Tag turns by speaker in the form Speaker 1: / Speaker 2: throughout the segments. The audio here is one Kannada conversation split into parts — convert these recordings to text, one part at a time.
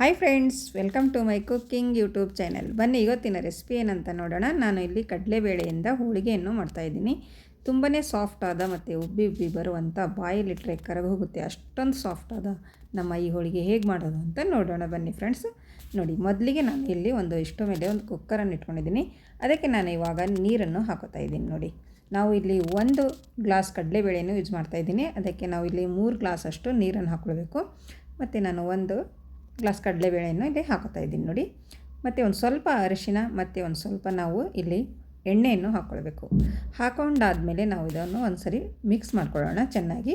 Speaker 1: Hi friends welcome to my cooking YouTube channel ಬನ್ನಿ, ಇವತ್ತಿನ ರೆಸಿಪಿ ಏನಂತ ನೋಡೋಣ. ನಾನು ಇಲ್ಲಿ ಕಡಲೆಬೇಳೆಯಿಂದ ಹೋಳಿಗೆಯನ್ನು ಮಾಡ್ತಾಯಿದ್ದೀನಿ ತುಂಬಾ ಸಾಫ್ಟ್ ಆದ ಮತ್ತು ಉಬ್ಬಿ ಉಬ್ಬಿ ಬರುವಂಥ ಬಾಯಲ್ಲಿಟ್ಟರೆ ಕರಗೋಗುತ್ತೆ ಅಷ್ಟೊಂದು ಸಾಫ್ಟ್ ಆದ ನಮ್ಮ ಈ ಹೋಳಿಗೆ ಹೇಗೆ ಮಾಡೋದು ಅಂತ ನೋಡೋಣ. ಬನ್ನಿ ಫ್ರೆಂಡ್ಸ್ ನೋಡಿ, ಮೊದಲಿಗೆ ನಾನು ಇಲ್ಲಿ ಒಂದು ಇಷ್ಟು ಮೇಲೆ ಒಂದು ಕುಕ್ಕರನ್ನು ಇಟ್ಕೊಂಡಿದ್ದೀನಿ. ಅದಕ್ಕೆ ನಾನು ಇವಾಗ ನೀರನ್ನು ಹಾಕೋತಾ ಇದ್ದೀನಿ. ನೋಡಿ, ನಾವು ಇಲ್ಲಿ ಒಂದು ಗ್ಲಾಸ್ ಕಡಲೆಬೇಳೆಯನ್ನು ಯೂಸ್ ಮಾಡ್ತಾಯಿದ್ದೀನಿ ಅದಕ್ಕೆ ನಾವು ಇಲ್ಲಿ ಮೂರು ಗ್ಲಾಸ್ ಅಷ್ಟು ನೀರನ್ನು ಹಾಕ್ಕೊಳ್ಬೇಕು. ಮತ್ತು ನಾನು ಒಂದು ಗ್ಲಾಸ್ ಕಡಲೆಬೇಳೆಯನ್ನು ಇಲ್ಲಿ ಹಾಕೋತಾ ಇದ್ದೀನಿ ನೋಡಿ. ಮತ್ತು ಒಂದು ಸ್ವಲ್ಪ ಅರಿಶಿನ, ಮತ್ತು ಒಂದು ಸ್ವಲ್ಪ ನಾವು ಇಲ್ಲಿ ಎಣ್ಣೆಯನ್ನು ಹಾಕ್ಕೊಳ್ಬೇಕು ಹಾಕೊಂಡಾದಮೇಲೆ ನಾವು ಇದನ್ನು ಒಂದು ಸರಿ ಮಿಕ್ಸ್ ಮಾಡ್ಕೊಳ್ಳೋಣ ಚೆನ್ನಾಗಿ.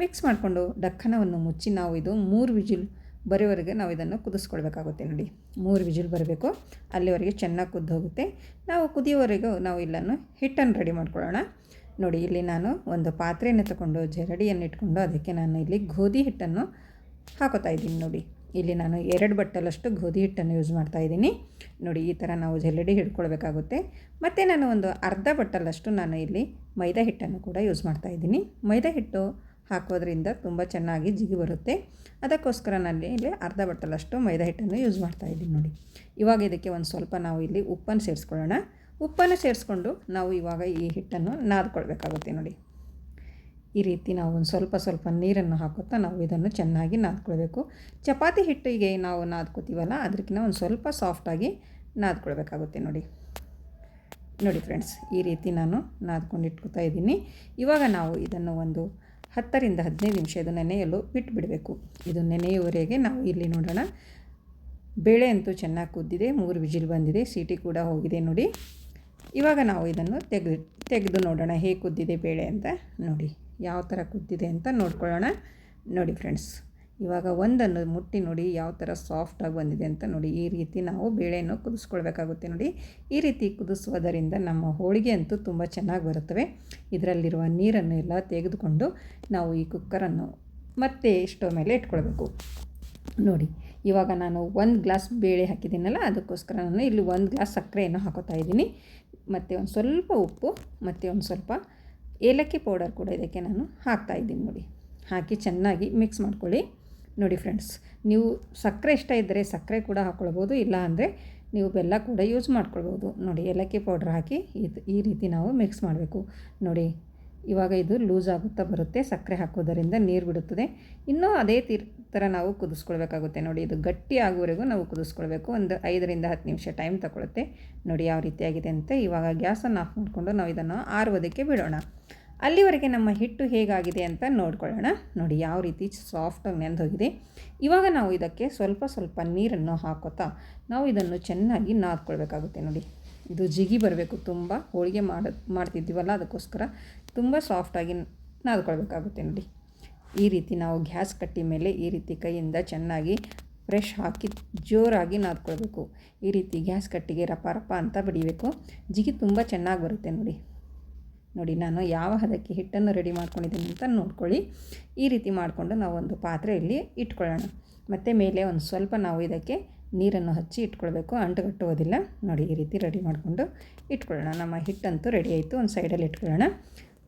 Speaker 1: ಮಿಕ್ಸ್ ಮಾಡಿಕೊಂಡು ಡಕ್ಕನವನ್ನು ಮುಚ್ಚಿ ನಾವು ಇದು ಮೂರು ವಿಜಿಲ್ ಬರೋವರೆಗೆ ನಾವು ಇದನ್ನು ಕುದಿಸ್ಕೊಳ್ಬೇಕಾಗುತ್ತೆ ನೋಡಿ. ಮೂರು ವಿಜಿಲ್ ಬರಬೇಕು. ಅಲ್ಲಿವರೆಗೆ ಚೆನ್ನಾಗಿ ಕುದ್ದು ಹೋಗುತ್ತೆ. ನಾವು ಕುದಿಯೋವರೆಗೂ ನಾವು ಇಲ್ಲನ್ನು ಹಿಟ್ಟನ್ನು ರೆಡಿ ಮಾಡ್ಕೊಳ್ಳೋಣ. ನೋಡಿ, ಇಲ್ಲಿ ನಾನು ಒಂದು ಪಾತ್ರೆಯನ್ನು ತಗೊಂಡು ಜರಡಿಯನ್ನು ಇಟ್ಕೊಂಡು ಅದಕ್ಕೆ ನಾನು ಇಲ್ಲಿ ಗೋಧಿ ಹಿಟ್ಟನ್ನು ಹಾಕೋತಾ ಇದ್ದೀನಿ ನೋಡಿ. ಇಲ್ಲಿ ನಾನು ಎರಡು ಬಟ್ಟಲಷ್ಟು ಗೋಧಿ ಹಿಟ್ಟನ್ನು ಯೂಸ್ ಮಾಡ್ತಾ ಇದ್ದೀನಿ. ನೋಡಿ, ಈ ಥರ ನಾವು ಜಲ್ಲಡಿ ಹಿಡ್ಕೊಳ್ಬೇಕಾಗುತ್ತೆ. ಮತ್ತು ನಾನು ಒಂದು ಅರ್ಧ ಬಟ್ಟಲಷ್ಟು ನಾನು ಇಲ್ಲಿ ಮೈದಾ ಹಿಟ್ಟನ್ನು ಕೂಡ ಯೂಸ್ ಮಾಡ್ತಾ ಇದ್ದೀನಿ. ಮೈದಾ ಹಿಟ್ಟು ಹಾಕೋದ್ರಿಂದ ತುಂಬ ಚೆನ್ನಾಗಿ ಜಿಗಿ ಬರುತ್ತೆ. ಅದಕ್ಕೋಸ್ಕರ ನಾನು ಇಲ್ಲಿ ಅರ್ಧ ಬಟ್ಟಲಷ್ಟು ಮೈದಾ ಹಿಟ್ಟನ್ನು ಯೂಸ್ ಮಾಡ್ತಾ ಇದ್ದೀನಿ ನೋಡಿ. ಇವಾಗ ಇದಕ್ಕೆ ಒಂದು ಸ್ವಲ್ಪ ನಾವು ಇಲ್ಲಿ ಉಪ್ಪನ್ನು ಸೇರಿಸ್ಕೊಳ್ಳೋಣ. ಉಪ್ಪನ್ನು ಸೇರಿಸ್ಕೊಂಡು ನಾವು ಇವಾಗ ಈ ಹಿಟ್ಟನ್ನು ನಾದ್ಕೊಳ್ಬೇಕಾಗುತ್ತೆ ನೋಡಿ. ಈ ರೀತಿ ನಾವು ಒಂದು ಸ್ವಲ್ಪ ಸ್ವಲ್ಪ ನೀರನ್ನು ಹಾಕುತ್ತಾ ನಾವು ಇದನ್ನು ಚೆನ್ನಾಗಿ ನಾದ್ಕೊಳ್ಬೇಕು. ಚಪಾತಿ ಹಿಟ್ಟಿಗೆ ನಾವು ನಾದ್ಕೋತೀವಲ್ಲ ಅದಕ್ಕಿಂತ ಒಂದು ಸ್ವಲ್ಪ ಸಾಫ್ಟಾಗಿ ನಾದ್ಕೊಳ್ಬೇಕಾಗುತ್ತೆ ನೋಡಿ. ನೋಡಿ ಫ್ರೆಂಡ್ಸ್ ಈ ರೀತಿ ನಾನು ನಾದ್ಕೊಂಡು ಇಟ್ಕೊತಾ ಇದ್ದೀನಿ. ಇವಾಗ ನಾವು ಇದನ್ನು ಒಂದು ಹತ್ತರಿಂದ ಹದಿನೈದು ನಿಮಿಷ ಇದು ನೆನೆಯಲು ಬಿಟ್ಟುಬಿಡಬೇಕು ಇದು ನೆನೆಯುವವರೆಗೆ ನಾವು ಇಲ್ಲಿ ನೋಡೋಣ. ಬೇಳೆ ಅಂತೂ ಚೆನ್ನಾಗಿ ಕುದ್ದಿದೆ, ಮೂರು ವಿಜಿಲ್ ಬಂದಿದೆ, ಸೀಟಿ ಕೂಡ ಹೋಗಿದೆ ನೋಡಿ. ಇವಾಗ ನಾವು ಇದನ್ನು ತೆಗೆದು ತೆಗೆದು ನೋಡೋಣ, ಹೇಗೆ ಕುದ್ದಿದೆ ಬೇಳೆ ಅಂತ ನೋಡಿ. ಯಾವ ಥರ ಕುದ್ದಿದೆ ಅಂತ ನೋಡ್ಕೊಳ್ಳೋಣ. ನೋಡಿ ಫ್ರೆಂಡ್ಸ್, ಇವಾಗ ಒಂದನ್ನು ಮುಟ್ಟಿ ನೋಡಿ ಯಾವ ಥರ ಸಾಫ್ಟಾಗಿ ಬಂದಿದೆ ಅಂತ ನೋಡಿ. ಈ ರೀತಿ ನಾವು ಬೇಳೆಯನ್ನು ಕುದಿಸ್ಕೊಳ್ಬೇಕಾಗುತ್ತೆ ನೋಡಿ. ಈ ರೀತಿ ಕುದಿಸುವುದರಿಂದ ನಮ್ಮ ಹೋಳಿಗೆ ಅಂತೂ ತುಂಬ ಚೆನ್ನಾಗಿ ಬರುತ್ತವೆ. ಇದರಲ್ಲಿರುವ ನೀರನ್ನು ಎಲ್ಲ ತೆಗೆದುಕೊಂಡು ನಾವು ಈ ಕುಕ್ಕರನ್ನು ಮತ್ತೆ ಸ್ಟವ್ ಮೇಲೆ ಇಟ್ಕೊಳ್ಬೇಕು. ನೋಡಿ, ಇವಾಗ ನಾನು ಒಂದು ಗ್ಲಾಸ್ ಬೇಳೆ ಹಾಕಿದ್ದೀನಲ್ಲ, ಅದಕ್ಕೋಸ್ಕರ ನಾನು ಇಲ್ಲಿ ಒಂದು ಗ್ಲಾಸ್ ಸಕ್ಕರೆಯನ್ನು ಹಾಕೋತಾ ಇದ್ದೀನಿ. ಮತ್ತು ಒಂದು ಸ್ವಲ್ಪ ಉಪ್ಪು, ಮತ್ತು ಒಂದು ಸ್ವಲ್ಪ ಏಲಕ್ಕಿ ಪೌಡರ್ ಕೂಡ ಇದಕ್ಕೆ ನಾನು ಹಾಕ್ತಾ ಇದ್ದೀನಿ ನೋಡಿ. ಹಾಕಿ ಚೆನ್ನಾಗಿ ಮಿಕ್ಸ್ ಮಾಡ್ಕೊಳ್ಳಿ. ನೋಡಿ ಫ್ರೆಂಡ್ಸ್ ನೀವು ಸಕ್ಕರೆ ಇಷ್ಟ ಇದ್ದರೆ ಸಕ್ಕರೆ ಕೂಡ ಹಾಕ್ಕೊಳ್ಬೋದು ಇಲ್ಲ ಅಂದರೆ ನೀವು ಬೆಲ್ಲ ಕೂಡ ಯೂಸ್ ಮಾಡ್ಕೊಳ್ಬೋದು. ನೋಡಿ ಏಲಕ್ಕಿ ಪೌಡ್ರ್ ಹಾಕಿ ಈ ರೀತಿ ನಾವು ಮಿಕ್ಸ್ ಮಾಡಬೇಕು. ನೋಡಿ ಇವಾಗ ಇದು ಲೂಸ್ ಆಗುತ್ತಾ ಬರುತ್ತೆ, ಸಕ್ಕರೆ ಹಾಕೋದರಿಂದ ನೀರು ಬಿಡುತ್ತದೆ. ಇನ್ನೂ ಅದೇ ತೀರ್ ಥರ ನಾವು ಕುದಿಸ್ಕೊಳ್ಬೇಕಾಗುತ್ತೆ. ನೋಡಿ, ಇದು ಗಟ್ಟಿ ಆಗುವವರೆಗೂ ನಾವು ಕುದಿಸ್ಕೊಳ್ಬೇಕು. ಒಂದು ಐದರಿಂದ ಹತ್ತು ನಿಮಿಷ ಟೈಮ್ ತಗೊಳುತ್ತೆ. ನೋಡಿ, ಯಾವ ರೀತಿಯಾಗಿದೆ ಅಂತ ಇವಾಗ ಗ್ಯಾಸನ್ನು ಆಫ್ ಮಾಡಿಕೊಂಡು ನಾವು ಇದನ್ನು ಆರುವುದಕ್ಕೆ ಬಿಡೋಣ. ಅಲ್ಲಿವರೆಗೆ ನಮ್ಮ ಹಿಟ್ಟು ಹೇಗಾಗಿದೆ ಅಂತ ನೋಡ್ಕೊಳ್ಳೋಣ. ನೋಡಿ, ಯಾವ ರೀತಿ ಸಾಫ್ಟಾಗಿ ನೆಂದೋಗಿದೆ. ಇವಾಗ ನಾವು ಇದಕ್ಕೆ ಸ್ವಲ್ಪ ಸ್ವಲ್ಪ ನೀರನ್ನು ಹಾಕೋತಾ ನಾವು ಇದನ್ನು ಚೆನ್ನಾಗಿ ನಾದ್ಕೊಳ್ಬೇಕಾಗುತ್ತೆ. ನೋಡಿ ಇದು ಜಿಗಿ ಬರಬೇಕು. ತುಂಬ ಹೋಳಿಗೆ ಮಾಡ, ಮಾಡ್ತಿದ್ದೀವಲ್ಲ, ಅದಕ್ಕೋಸ್ಕರ ತುಂಬ ಸಾಫ್ಟಾಗಿ ನಾದ್ಕೊಳ್ಬೇಕಾಗುತ್ತೆ ನೋಡಿ. ಈ ರೀತಿ ನಾವು ಗ್ಯಾಸ್ ಕಟ್ಟಿ ಮೇಲೆ ಈ ರೀತಿ ಕೈಯಿಂದ ಚೆನ್ನಾಗಿ ಫ್ರೆಶ್ ಹಾಕಿ ಜೋರಾಗಿ ನಾದ್ಕೊಳ್ಬೇಕು. ಈ ರೀತಿ ಗ್ಯಾಸ್ ಕಟ್ಟಿಗೆ ರಪ ರಪ ಅಂತ ಬಡಿಬೇಕು. ಜಿಗಿ ತುಂಬ ಚೆನ್ನಾಗಿ ಬರುತ್ತೆ ನೋಡಿ. ನೋಡಿ, ನಾನು ಯಾವ ಹದಕ್ಕೆ ಹಿಟ್ಟನ್ನು ರೆಡಿ ಮಾಡ್ಕೊಂಡಿದ್ದೀನಿ ಅಂತ ನೋಡ್ಕೊಳ್ಳಿ. ಈ ರೀತಿ ಮಾಡಿಕೊಂಡು ನಾವು ಒಂದು ಪಾತ್ರೆಯಲ್ಲಿ ಇಟ್ಕೊಳ್ಳೋಣ. ಮತ್ತು ಮೇಲೆ ಒಂದು ಸ್ವಲ್ಪ ನಾವು ಇದಕ್ಕೆ ನೀರನ್ನು ಹಚ್ಚಿ ಇಟ್ಕೊಳ್ಬೇಕು. ಅಂಟುಗಟ್ಟುವುದಿಲ್ಲ. ನೋಡಿ, ಈ ರೀತಿ ರೆಡಿ ಮಾಡಿಕೊಂಡು ಇಟ್ಕೊಳ್ಳೋಣ. ನಮ್ಮ ಹಿಟ್ಟಂತೂ ರೆಡಿ ಆಯಿತು. ಒಂದು ಸೈಡಲ್ಲಿ ಇಟ್ಕೊಳ್ಳೋಣ.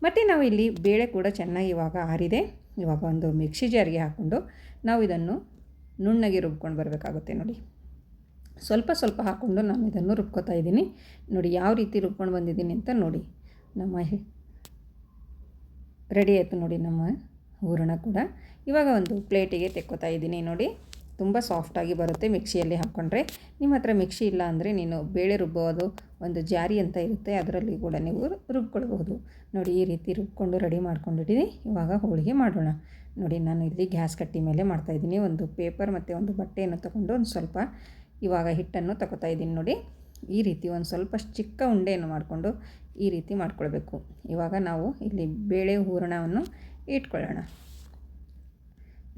Speaker 1: ಮತ್ತು ನಾವು ಇಲ್ಲಿ ಬೇಳೆ ಕೂಡ ಚೆನ್ನಾಗಿ ಇವಾಗ ಆರಿದೆ. ಇವಾಗ ಒಂದು ಮಿಕ್ಸಿ ಜಾರಿಗೆ ಹಾಕ್ಕೊಂಡು ನಾವು ಇದನ್ನು ನುಣ್ಣಗೆ ರುಬ್ಕೊಂಡು ಬರಬೇಕಾಗುತ್ತೆ. ನೋಡಿ, ಸ್ವಲ್ಪ ಸ್ವಲ್ಪ ಹಾಕ್ಕೊಂಡು ನಾನು ಇದನ್ನು ರುಬ್ಕೋತಾ ಇದ್ದೀನಿ. ನೋಡಿ, ಯಾವ ರೀತಿ ರುಬ್ಕೊಂಡು ಬಂದಿದ್ದೀನಿ ಅಂತ ನೋಡಿ. ನಮ್ಮ ರೆಡಿ ಆಯಿತು ನೋಡಿ ನಮ್ಮ ಹೂರಣ ಕೂಡ. ಇವಾಗ ಒಂದು ಪ್ಲೇಟಿಗೆ ತೆಕ್ಕೋತಾ ಇದ್ದೀನಿ ನೋಡಿ. ತುಂಬ ಸಾಫ್ಟಾಗಿ ಬರುತ್ತೆ ಮಿಕ್ಸಿಯಲ್ಲಿ ಹಾಕ್ಕೊಂಡ್ರೆ. ನಿಮ್ಮ ಹತ್ರ ಮಿಕ್ಸಿ ಇಲ್ಲ ಅಂದರೆ ನೀನು ಬೇಳೆ ರುಬ್ಬೋದು, ಒಂದು ಜಾರಿ ಅಂತ ಇರುತ್ತೆ, ಅದರಲ್ಲಿ ಕೂಡ ನೀವು ರುಬ್ಕೊಳ್ಬಹುದು. ನೋಡಿ, ಈ ರೀತಿ ರುಬ್ಕೊಂಡು ರೆಡಿ ಮಾಡ್ಕೊಂಡಿದ್ದೀನಿ. ಇವಾಗ ಹೋಳಿಗೆ ಮಾಡೋಣ. ನೋಡಿ, ನಾನು ಇಲ್ಲಿ ಗ್ಯಾಸ್ ಕಟ್ಟಿ ಮೇಲೆ ಮಾಡ್ತಾಯಿದ್ದೀನಿ ಒಂದು ಪೇಪರ್ ಮತ್ತು ಒಂದು ಬಟ್ಟೆಯನ್ನು ತಗೊಂಡು ಒಂದು ಸ್ವಲ್ಪ ಇವಾಗ ಹಿಟ್ಟನ್ನು ತಗೋತಾ ಇದ್ದೀನಿ. ನೋಡಿ, ಈ ರೀತಿ ಒಂದು ಸ್ವಲ್ಪ ಚಿಕ್ಕ ಉಂಡೆಯನ್ನು ಮಾಡಿಕೊಂಡು ಈ ರೀತಿ ಮಾಡ್ಕೊಳ್ಬೇಕು. ಇವಾಗ ನಾವು ಇಲ್ಲಿ ಬೇಳೆ ಹೂರಣವನ್ನು ಇಟ್ಕೊಳ್ಳೋಣ.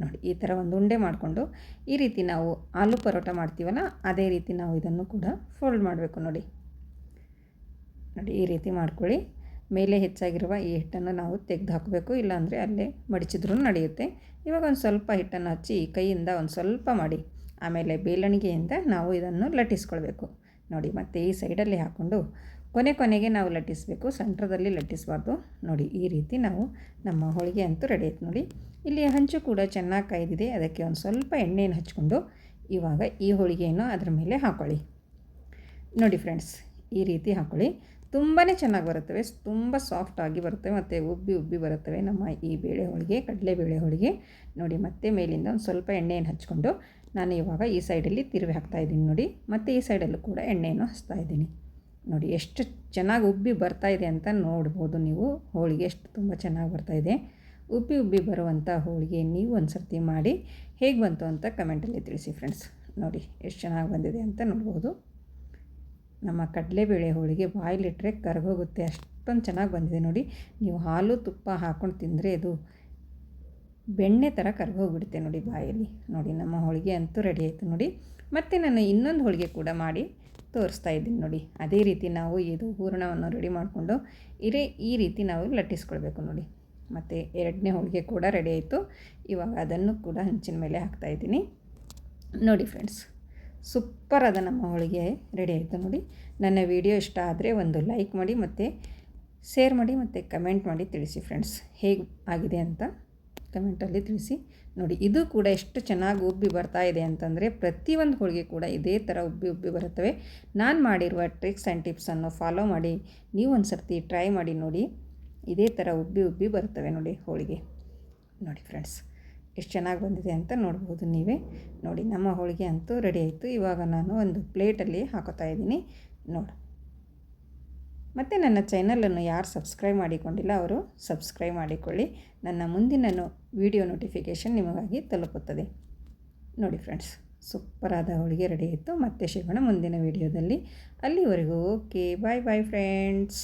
Speaker 1: ನೋಡಿ, ಈ ಥರ ಒಂದು ಉಂಡೆ ಮಾಡಿಕೊಂಡು ಈ ರೀತಿ ನಾವು ಆಲೂ ಪರೋಟ ಮಾಡ್ತೀವಲ್ಲ, ಅದೇ ರೀತಿ ನಾವು ಇದನ್ನು ಕೂಡ ಫೋಲ್ಡ್ ಮಾಡಬೇಕು ನೋಡಿ. ನೋಡಿ, ಈ ರೀತಿ ಮಾಡ್ಕೊಳ್ಳಿ. ಮೇಲೆ ಹೆಚ್ಚಾಗಿರುವ ಈ ಹಿಟ್ಟನ್ನು ನಾವು ತೆಗೆದು ಹಾಕಬೇಕು, ಇಲ್ಲಾಂದರೆ ಅಲ್ಲೇ ಮಡಿಚಿದ್ರೂ ನಡೆಯುತ್ತೆ. ಇವಾಗ ಒಂದು ಸ್ವಲ್ಪ ಹಿಟ್ಟನ್ನು ಹಚ್ಚಿ ಕೈಯಿಂದ ಒಂದು ಸ್ವಲ್ಪ ಮಾಡಿ, ಆಮೇಲೆ ಬೇಲಣಿಗೆಯಿಂದ ನಾವು ಇದನ್ನು ಲಟ್ಟಿಸ್ಕೊಳ್ಬೇಕು. ನೋಡಿ, ಮತ್ತು ಈ ಸೈಡಲ್ಲಿ ಹಾಕ್ಕೊಂಡು ಕೊನೆ ಕೊನೆಗೆ ನಾವು ಲಟ್ಟಿಸಬೇಕು. ಸೆಂಟ್ರದಲ್ಲಿ ಲಟ್ಟಿಸಬಾರ್ದು. ನೋಡಿ, ಈ ರೀತಿ ನಾವು ನಮ್ಮ ಹೋಳಿಗೆ ಅಂತೂ ರೆಡಿ ಆಯ್ತು ನೋಡಿ. ಇಲ್ಲಿ ಹಂಚು ಕೂಡ ಚೆನ್ನಾಗಿ ಕಾಯ್ದಿದೆ. ಅದಕ್ಕೆ ಒಂದು ಸ್ವಲ್ಪ ಎಣ್ಣೆಯನ್ನು ಹಚ್ಕೊಂಡು ಇವಾಗ ಈ ಹೋಳಿಗೆಯನ್ನು ಅದರ ಮೇಲೆ ಹಾಕೊಳ್ಳಿ. ನೋಡಿ ಫ್ರೆಂಡ್ಸ್ ಈ ರೀತಿ ಹಾಕೊಳ್ಳಿ. ತುಂಬಾ ಚೆನ್ನಾಗಿ ಬರುತ್ತವೆ. ತುಂಬ ಸಾಫ್ಟಾಗಿ ಬರುತ್ತವೆ ಮತ್ತು ಉಬ್ಬಿ ಉಬ್ಬಿ ಬರುತ್ತವೆ ನಮ್ಮ ಈ ಬೇಳೆ ಹೋಳಿಗೆ ಕಡಲೆಬೇಳೆ ಹೋಳಿಗೆ. ನೋಡಿ, ಮತ್ತೆ ಮೇಲಿಂದ ಒಂದು ಸ್ವಲ್ಪ ಎಣ್ಣೆಯನ್ನು ಹಚ್ಕೊಂಡು ನಾನು ಇವಾಗ ಈ ಸೈಡಲ್ಲಿ ತಿರುವಿ ಹಾಕ್ತಾಯಿದ್ದೀನಿ ನೋಡಿ. ಮತ್ತು ಈ ಸೈಡಲ್ಲೂ ಕೂಡ ಎಣ್ಣೆಯನ್ನು ಹಚ್ತಾ ಇದ್ದೀನಿ. ನೋಡಿ, ಎಷ್ಟು ಚೆನ್ನಾಗಿ ಉಬ್ಬಿ ಬರ್ತಾ ಇದೆ ಅಂತ ನೋಡ್ಬೋದು ನೀವು. ಹೋಳಿಗೆ ಎಷ್ಟು ತುಂಬ ಚೆನ್ನಾಗಿ ಬರ್ತಾ ಇದೆ. ಉಬ್ಬಿ ಉಬ್ಬಿ ಬರುವಂಥ ಹೋಳಿಗೆ ನೀವು ಒಂದು ಸರ್ತಿ ಮಾಡಿ. ಹೇಗೆ ಬಂತು ಅಂತ ಕಮೆಂಟಲ್ಲಿ ತಿಳಿಸಿ ಫ್ರೆಂಡ್ಸ್ ನೋಡಿ, ಎಷ್ಟು ಚೆನ್ನಾಗಿ ಬಂದಿದೆ ಅಂತ ನೋಡ್ಬೋದು. ನಮ್ಮ ಕಡಲೆಬೇಳೆ ಹೋಳಿಗೆ ಬಾಯಲ್ಲಿಟ್ಟರೆ ಕರಗೋಗುತ್ತೆ. ಅಷ್ಟೊಂದು ಚೆನ್ನಾಗಿ ಬಂದಿದೆ ನೋಡಿ. ನೀವು ಹಾಲು, ತುಪ್ಪ ಹಾಕ್ಕೊಂಡು ತಿಂದರೆ ಇದು ಬೆಣ್ಣೆ ಥರ ಕರ್ಗೋಗ್ಬಿಡುತ್ತೆ ನೋಡಿ ಬಾಯಲ್ಲಿ. ನೋಡಿ, ನಮ್ಮ ಹೋಳಿಗೆ ಅಂತೂ ರೆಡಿ ಆಯಿತು ನೋಡಿ. ಮತ್ತು ನಾನು ಇನ್ನೊಂದು ಹೋಳಿಗೆ ಕೂಡ ಮಾಡಿ. ತೋರಿಸ್ತಾ ಇದ್ದೀನಿ ನೋಡಿ. ಅದೇ ರೀತಿ ನಾವು ಇದು ಹೂರಣವನ್ನು ರೆಡಿ ಮಾಡಿಕೊಂಡು ಇರೇ, ಈ ರೀತಿ ನಾವು ಲಟ್ಟಿಸ್ಕೊಳ್ಬೇಕು ನೋಡಿ. ಮತ್ತು ಎರಡನೇ ಹೋಳಿಗೆ ಕೂಡ ರೆಡಿ ಆಯಿತು. ಇವಾಗ ಅದನ್ನು ಕೂಡ ಹಂಚಿನ ಮೇಲೆ ಹಾಕ್ತಾಯಿದ್ದೀನಿ ನೋಡಿ ಫ್ರೆಂಡ್ಸ್ ಸೂಪರ್ ಅದ ನಮ್ಮ ಹೋಳಿಗೆ ರೆಡಿ ಆಯಿತು ನೋಡಿ. ನನ್ನ ವಿಡಿಯೋ ಇಷ್ಟ ಆದರೆ ಒಂದು ಲೈಕ್ ಮಾಡಿ ಮತ್ತು ಶೇರ್ ಮಾಡಿ ಮತ್ತು ಕಮೆಂಟ್ ಮಾಡಿ ತಿಳಿಸಿ ಫ್ರೆಂಡ್ಸ್ ಹೇಗೆ ಆಗಿದೆ ಅಂತ. ಕಮೆಂಟಲ್ಲಿ ತಿಳಿಸಿ. ನೋಡಿ, ಇದು ಕೂಡ ಎಷ್ಟು ಚೆನ್ನಾಗಿ ಉಬ್ಬಿ ಬರ್ತಾ ಇದೆ ಅಂತಂದರೆ ಪ್ರತಿಯೊಂದು ಹೋಳಿಗೆ ಕೂಡ ಇದೇ ಥರ ಉಬ್ಬಿ ಉಬ್ಬಿ ಬರುತ್ತವೆ. ನಾನು ಮಾಡಿರುವ ಟ್ರಿಕ್ಸ್ ಆ್ಯಂಡ್ ಟಿಪ್ಸನ್ನು ಫಾಲೋ ಮಾಡಿ, ನೀವು ಒಂದು ಸರ್ತಿ ಟ್ರೈ ಮಾಡಿ ನೋಡಿ, ಇದೇ ಥರ ಉಬ್ಬಿ ಉಬ್ಬಿ ಬರ್ತವೆ ನೋಡಿ ಹೋಳಿಗೆ. ನೋಡಿ ಫ್ರೆಂಡ್ಸ್ ಎಷ್ಟು ಚೆನ್ನಾಗಿ ಬಂದಿದೆ ಅಂತ ನೋಡ್ಬೋದು ನೀವೇ. ನೋಡಿ, ನಮ್ಮ ಹೋಳಿಗೆ ಅಂತೂ ರೆಡಿ ಆಯಿತು. ಇವಾಗ ನಾನು ಒಂದು ಪ್ಲೇಟಲ್ಲಿ ಹಾಕೋತಾ ಇದ್ದೀನಿ. ನೋಡಿ. ಮತ್ತು ನನ್ನ ಚಾನಲನ್ನು ಯಾರು ಸಬ್ಸ್ಕ್ರೈಬ್ ಮಾಡಿಕೊಂಡಿಲ್ಲ ಅವರು ಸಬ್ಸ್ಕ್ರೈಬ್ ಮಾಡಿಕೊಳ್ಳಿ. ನನ್ನ ಮುಂದಿನ ವಿಡಿಯೋ ನೋಟಿಫಿಕೇಷನ್ ನಿಮಗಾಗಿ ತಲುಪುತ್ತದೆ. ನೋಡಿ ಫ್ರೆಂಡ್ಸ್, ಸೂಪರಾದ ಹೋಳಿಗೆ ರೆಡಿ ಆಯಿತು. ಮತ್ತೆ ಸಿಗೋಣ ಮುಂದಿನ ವಿಡಿಯೋದಲ್ಲಿ. ಅಲ್ಲಿವರೆಗೂ ಓಕೆ ಬಾಯ್ ಬಾಯ್ ಫ್ರೆಂಡ್ಸ್